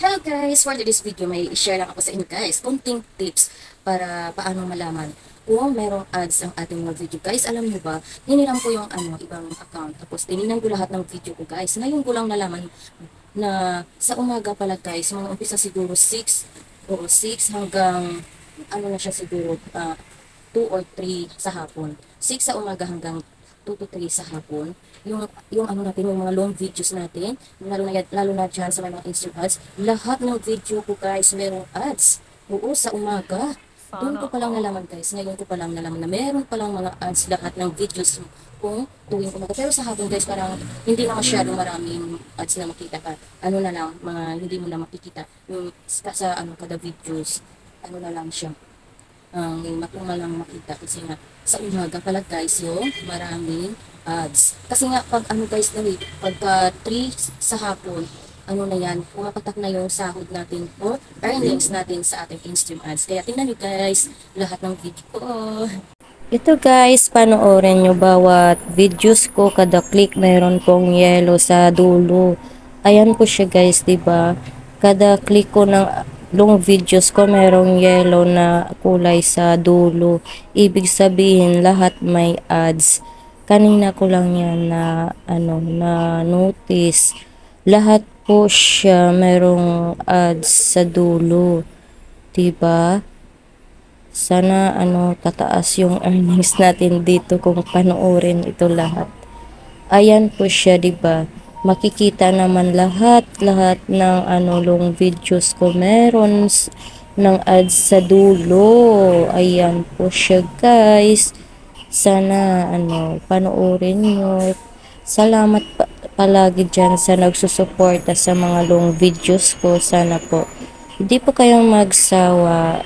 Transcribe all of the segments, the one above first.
Hello guys! For today's video, may i-share lang ako sa inyo guys. Kunting tips para paano malaman kung merong ads ang ating mga video. Guys, alam niyo ba, hiniram ko yung ano, ibang account. Tapos tininan ko lahat ng video ko guys. Ngayon ko lang nalaman na sa umaga pala guys, mga umpisa siguro 6 o 6 hanggang ano na siya siguro, ah, 2 or 3 sa hapon. 6 sa umaga hanggang 2 to 3 sa hapon. Yung, yung ano natin, yung mga long videos natin, lalo na, lalo na dyan sa mga Instagram ads, lahat ng video ko guys, merong ads. Oo, sa umaga. Doon ko palang nalaman guys, ngayon ko palang nalaman na meron palang mga ads lahat ng videos kung tuwing umaga. Pero sa hapon guys, parang hindi na masyadong maraming ads na makita ka. Ano na lang, mga hindi mo na makikita. Yung sa ano, kada videos, ano na lang siya ang um, matungal lang makita kasi nga sa umaga pala guys yung maraming ads. Kasi nga pag ano guys na pagka 3 sa hapon, ano na yan, pumapatak na yung sahod natin o earnings natin sa ating Instagram ads. Kaya tingnan nyo guys, lahat ng video ko. Ito guys, panoorin nyo bawat videos ko, kada click mayroon pong yellow sa dulo. Ayan po siya guys, 'di ba? Kada click ko ng long videos ko merong yellow na kulay sa dulo. Ibig sabihin lahat may ads. Kanina ko lang yan na ano na notice. Lahat po siya merong ads sa dulo. 'Di ba? Sana ano tataas yung earnings natin dito kung panoorin ito lahat. Ayan po siya, 'di ba? Makikita naman lahat lahat ng ano long videos ko meron ng ads sa dulo. Ayan po siya, guys. Sana ano panoorin niyo. Salamat pa- palagi dyan sa nagsusuporta sa mga long videos ko. Sana po hindi po kayong magsawa.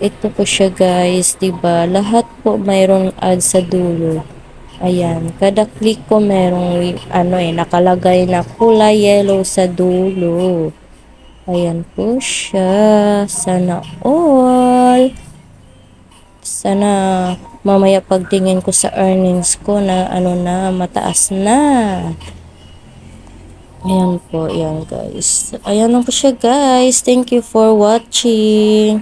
Ito po siya guys, 'di ba? Lahat po mayroong ads sa dulo. Ayan, kada click ko merong ano eh, nakalagay na kulay yellow sa dulo. Ayan po siya. Sana all. Sana mamaya pagtingin ko sa earnings ko na ano na, mataas na. Ayan po, ayan guys. Ayan lang po siya guys. Thank you for watching.